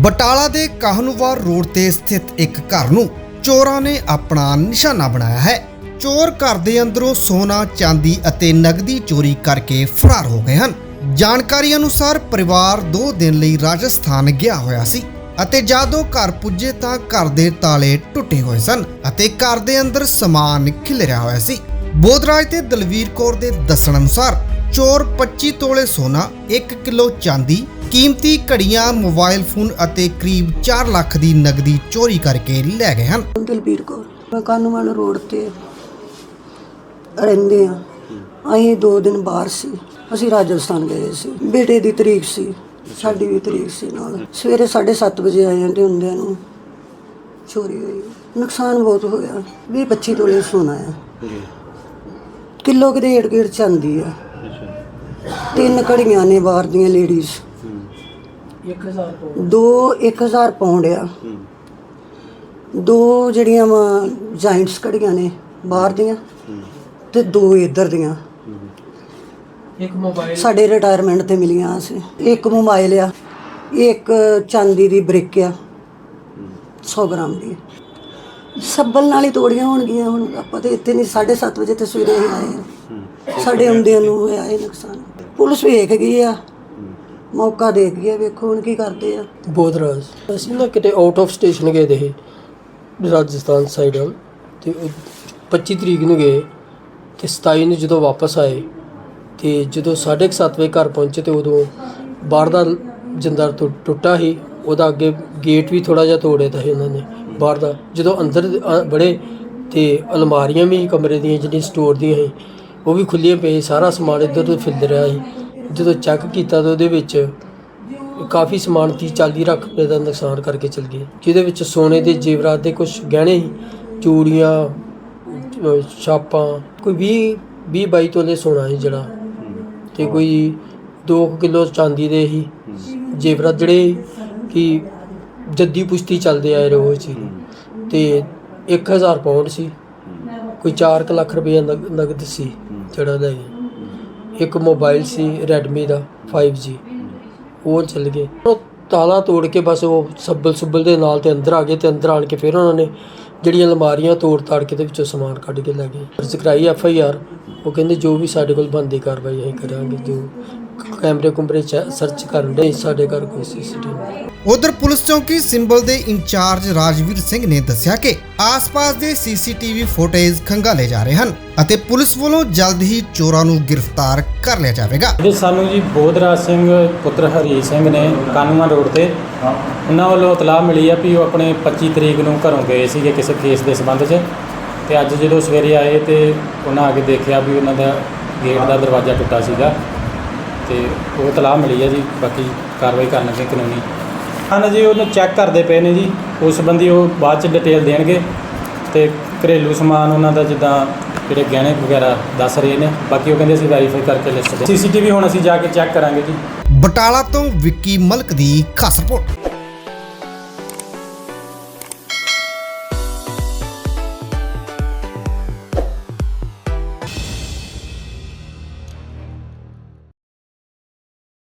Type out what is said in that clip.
ਬਟਾਲਾ ਦੇ ਕਾਹਨੂਵਾਰ ਰੋਡ ਤੇ ਸਥਿਤ ਇੱਕ ਘਰ ਨੂੰ ਚੋਰਾਂ ਨੇ ਆਪਣਾ ਨਿਸ਼ਾਨਾ ਬਣਾਇਆ ਹੈ। ਚੋਰ ਘਰ ਦੇ ਅੰਦਰੋਂ ਸੋਨਾ, ਚਾਂਦੀ ਅਤੇ ਨਗਦੀ ਚੋਰੀ ਕਰਕੇ ਫਰਾਰ ਹੋ ਗਏ ਹਨ। ਜਾਣਕਾਰੀ ਅਨੁਸਾਰ ਪਰਿਵਾਰ 2 ਦਿਨ ਲਈ ਰਾਜਸਥਾਨ ਗਿਆ ਹੋਇਆ ਸੀ ਅਤੇ ਜਦੋਂ ਘਰ ਪੁੱਜੇ ਤਾਂ ਘਰ ਦੇ ਤਾਲੇ ਟੁੱਟੇ ਹੋਏ ਸਨ ਅਤੇ ਘਰ ਦੇ ਅੰਦਰ ਸਮਾਨ ਖਿਲਰਿਆ ਹੋਇਆ ਸੀ। ਬੋਧਰਾਜ ਤੇ ਦਲਵੀਰ ਕੌਰ ਦੇ ਦੱਸਣ ਅਨੁਸਾਰ ਚੋਰ 25 ਤੋਲੇ ਸੋਨਾ 1 ਕਿਲੋ ਚਾਂਦੀ ਕੀਮਤੀ ਘੜੀਆਂ ਮੋਬਾਈਲ ਫੋਨ ਅਤੇ ਕਰੀਬ 4 ਲੱਖ ਦੀ ਨਗਦੀ ਚੋਰੀ ਕਰਕੇ ਲੈ ਗਏ ਹਨ। ਦਲਬੀਰ ਕੌਰ ਮੈਂ ਕਾਨੂੰਵਾਨ ਰੋਡ ਤੇ ਰਹਿੰਦੇ ਆ ਅਸੀਂ ਦੋ ਦਿਨ ਬਾਹਰ ਸੀ। ਅਸੀਂ ਰਾਜਸਥਾਨ ਗਏ ਸੀ। ਬੇਟੇ ਦੀ ਤਰੀਕ ਸੀ। ਸਾਡੀ ਵੀ ਤਰੀਕ ਸੀ ਨਾਲ। ਸਵੇਰੇ 7:30 ਵਜੇ ਆਏ ਤੇ ਹੁੰਦਿਆਂ ਨੂੰ ਚੋਰੀ ਹੋਈ। ਨੁਕਸਾਨ ਬਹੁਤ ਹੋਇਆ। 20 25 ਤੋਲੇ ਸੋਨਾ ਆ। ਕਿਲੋ ਕਿਤੇ ਏੜ ਗੇੜ ਚਾਂਦੀ ਆ। ਤਿੰਨ ਘੜੀਆਂ ਨੇ ਬਾਹਰ ਦੀਆਂ ਲੇਡੀਜ਼ 1000 ਦੋ 1000 ਪਾਉਂਡ ਆ। ਦੋ ਜਿਹੜੀਆਂ ਵਾ ਜਾਇੰਟਸ ਘੜੀਆਂ ਨੇ ਬਾਹਰ ਦੀਆਂ ਤੇ ਦੋ ਇੱਧਰ ਦੀਆਂ। ਇੱਕ ਮੋਬਾਈਲ ਸਾਡੇ ਰਿਟਾਇਰਮੈਂਟ ਤੇ ਮਿਲੀਆਂ ਸੀ ਇੱਕ ਮੋਬਾਈਲ ਆ ਇੱਕ ਚਾਂਦੀ ਦੀ ਬ੍ਰਿਕ ਆ। 100 ਗ੍ਰਾਮ ਦੀ। ਸੱਬਲ ਨਾਲ ਹੀ ਤੋੜੀਆਂ ਹੋਣਗੀਆਂ ਹੁਣ। ਆਪਾਂ ਤੇ ਇੱਥੇ ਨਹੀਂ 7:30 ਵਜੇ ਤੇ ਸਵੇਰੇ ਹੀ ਆਏ ਆ। ਸਾਡੇ ਆਉਂਦਿਆਂ ਨੂੰ ਹੋਇਆ ਇਹ ਨੁਕਸਾਨ। ਪੁਲਿਸ ਵੇਖ ਗਈ ਆ। ਮੌਕਾ ਦੇਖ ਗਈ ਆ ਵੇਖੋ ਹੁਣ ਕੀ ਕਰਦੇ ਆ। ਬੋਧਰਾਜ ਅਸੀਂ ਨਾ ਕਿਤੇ ਆਊਟ ਆਫ ਸਟੇਸ਼ਨ ਗਏ ਦੇ ਰਾਜਸਥਾਨ ਸਾਈਡ ਵੱਲ। ਤੇ 25 ਤਰੀਕ ਨੂੰ ਗਏ। ਤੇ 27 ਨੂੰ ਜਦੋਂ ਵਾਪਸ ਆਏ ਤੇ ਜਦੋਂ 7:30 ਵਜੇ ਘਰ ਪਹੁੰਚੇ ਤੇ ਉਦੋਂ ਬਾਹਰ ਦਾ ਜੰਦਰ ਟੁ- ਟੁੱਟਾ ਸੀ। ਉਹਦਾ ਅੱਗੇ ਗੇਟ ਵੀ ਥੋੜਾ ਜਿਹਾ ਤੋੜੇ ਤਾ ਸੀ ਉਹਨਾਂ ਨੇ। ਬਾਹਰ ਦਾ ਜਦੋਂ ਅੰਦਰ ਅ, ਬੜੇ ਤੇ ਅਲਮਾਰੀਆਂ ਵੀ ਕਮਰੇ ਦੀਆਂ ਜਿਹੜੀਆਂ ਸਟੋਰ ਦੀਆਂ ਸੀ ਉਹ ਵੀ ਖੁੱਲੀਆਂ ਪਏ ਸਾਰਾ ਸਮਾਨ ਇੱਧਰ ਉੱਧਰ ਫਿਰਦ ਰਿਹਾ ਸੀ। ਜਦੋਂ ਚੈੱਕ ਕੀਤਾ ਤਾਂ ਉਹਦੇ ਵਿੱਚ ਕਾਫੀ ਸਮਾਨ 30 40 ਲੱਖ ਰੁਪਏ ਦਾ ਨੁਕਸਾਨ ਕਰਕੇ ਚਲ ਗਏ ਜਿਹਦੇ ਵਿੱਚ ਸੋਨੇ ਦੇ ਜੇਵਰਾਤ ਦੇ ਕੁਝ ਗਹਿਣੇ ਸੀ, ਚੂੜੀਆਂ ਛਾਪਾਂ, ਕੋਈ 20 20 22 ਤੋਲੇ ਸੋਨਾ ਸੀ ਜਿਹੜਾ। ਤੇ ਕੋਈ 2 ਕਿਲੋ ਚਾਂਦੀ ਦੇ ਸੀ, ਜੇਵਰਾਤ ਜਿਹੜੇ ਕਿ ਜੱਦੀ ਪੁਸ਼ਤੀ ਚੱਲਦੇ ਆਏ ਰੋਜ਼ ਸੀ। ਤੇ 1000 ਪਾਉਂਡ ਸੀ, ਕੋਈ 4 ਲੱਖ ਰੁਪਏ ਨਗ- ਨਗਦ ਸੀ। ਜਿਹੜਾ ਲੈ ਗਏ ਇੱਕ ਮੋਬਾਈਲ ਸੀ Redmi ਦਾ 5G ਉਹ ਚੱਲ ਗਏ। ਉਹ ਤਾਲਾ ਤੋੜ ਕੇ ਬਸ ਉਹ ਸੱਬਲ ਸੁੱਬਲ ਦੇ ਨਾਲ ਤੇ ਅੰਦਰ ਆ ਗਏ ਤੇ ਅੰਦਰ ਆਣ ਕੇ ਫਿਰ ਉਹਨਾਂ ਨੇ ਜਿਹੜੀਆਂ ਅਲਮਾਰੀਆਂ ਤੋੜ ਤਾੜ ਕੇ ਤੇ ਵਿੱਚੋਂ ਸਮਾਨ ਕੱਢ ਕੇ ਲੈ ਗਏ। ਦਰਜ ਕਰਾਈ ਐਫ ਆਈ ਆਰ। ਉਹ ਕਹਿੰਦੇ ਜੋ ਵੀ ਸਾਡੇ ਕੋਲ ਬੰਦੀ ਕਾਰਵਾਈ ਅਸੀਂ ਕਰਾਂਗੇ, ਜੋ ਕੈਮਰੇ ਕੁਮਰੇ ਚ ਸਰਚ ਕਰਨ ਦੇ ਸਾਡੇ ਘਰ ਕੋਈ ਸੀਸੀਟੀਵੀ ਉਧਰ ਪੁਲਿਸ ਚੌਕੀ ਸਿੰਬਲ ਦੇ ਇੰਚਾਰਜ ਰਾਜਵੀਰ ਸਿੰਘ ਨੇ ਦੱਸਿਆ ਕਿ ਆਸ-ਪਾਸ ਦੇ ਸੀਸੀਟੀਵੀ ਫੁਟੇਜ ਖੰਗਾਲੇ ਜਾ ਰਹੇ ਹਨ ਅਤੇ ਪੁਲਿਸ ਵੱਲੋਂ ਜਲਦ ਹੀ ਚੋਰਾਂ ਨੂੰ ਗ੍ਰਿਫਤਾਰ ਕਰ ਲਿਆ ਜਾਵੇਗਾ। ਇਹ ਸਾਨੂੰ ਜੀ ਬੋਧਰਾਜ ਸਿੰਘ ਪੁੱਤਰ ਹਰੀ ਸਿੰਘ ਨੇ ਕਾਨੂੰਨ ਰੋਡ ਤੇ ਉਹਨਾਂ ਵੱਲੋਂ ਇਤਲਾਹ ਮਿਲੀ ਆ ਵੀ ਉਹ ਆਪਣੇ 25 ਤਰੀਕ ਨੂੰ ਘਰੋਂ ਗਏ ਸੀਗੇ ਕਿਸੇ ਕੇਸ ਦੇ ਸੰਬੰਧ 'ਚ ਤੇ ਅੱਜ ਜਦੋਂ ਸਵੇਰੇ ਆਏ ਤੇ ਉਹਨਾਂ ਆ ਕੇ ਦੇਖਿਆ ਵੀ ਉਹਨਾਂ ਦਾ ਗੇਟ ਦਾ ਦਰਵਾਜ਼ਾ ਟੁੱਟਾ ਸੀਗਾ। ਤੇ ਉਹ ਤਲਾਹ ਮਿਲੀ ਹੈ ਜੀ, ਬਾਕੀ ਕਾਰਵਾਈ ਕਰਨਗੇ ਕਾਨੂੰਨੀ। ਹਨ ਜੀ, ਉਹਨੂੰ ਚੈੱਕ ਕਰਦੇ ਪਏ ਨੇ ਜੀ। ਉਸ ਸੰਬੰਧੀ ਉਹ ਬਾਅਦ ਚ ਡਿਟੇਲ ਦੇਣਗੇ। ਤੇ ਘਰੇਲੂ ਸਮਾਨ ਉਹਨਾਂ ਦਾ ਜਿੱਦਾਂ ਜਿਹੜੇ ਗਹਿਣੇ ਵਗੈਰਾ ਦੱਸ ਰਹੇ ਨੇ, ਬਾਕੀ ਉਹ ਕਹਿੰਦੇ ਅਸੀਂ ਵੈਰੀਫਾਈ ਕਰਕੇ ਲਿਸਟ ਦੇ ਸੀਸੀਟੀਵੀ ਹੁਣ ਅਸੀਂ ਜਾ ਕੇ ਚੈੱਕ ਕਰਾਂਗੇ ਜੀ। ਬਟਾਲਾ ਤੋਂ ਵਿੱਕੀ ਮਲਕ ਦੀ ਖਾਸ ਰਿਪੋਰਟ।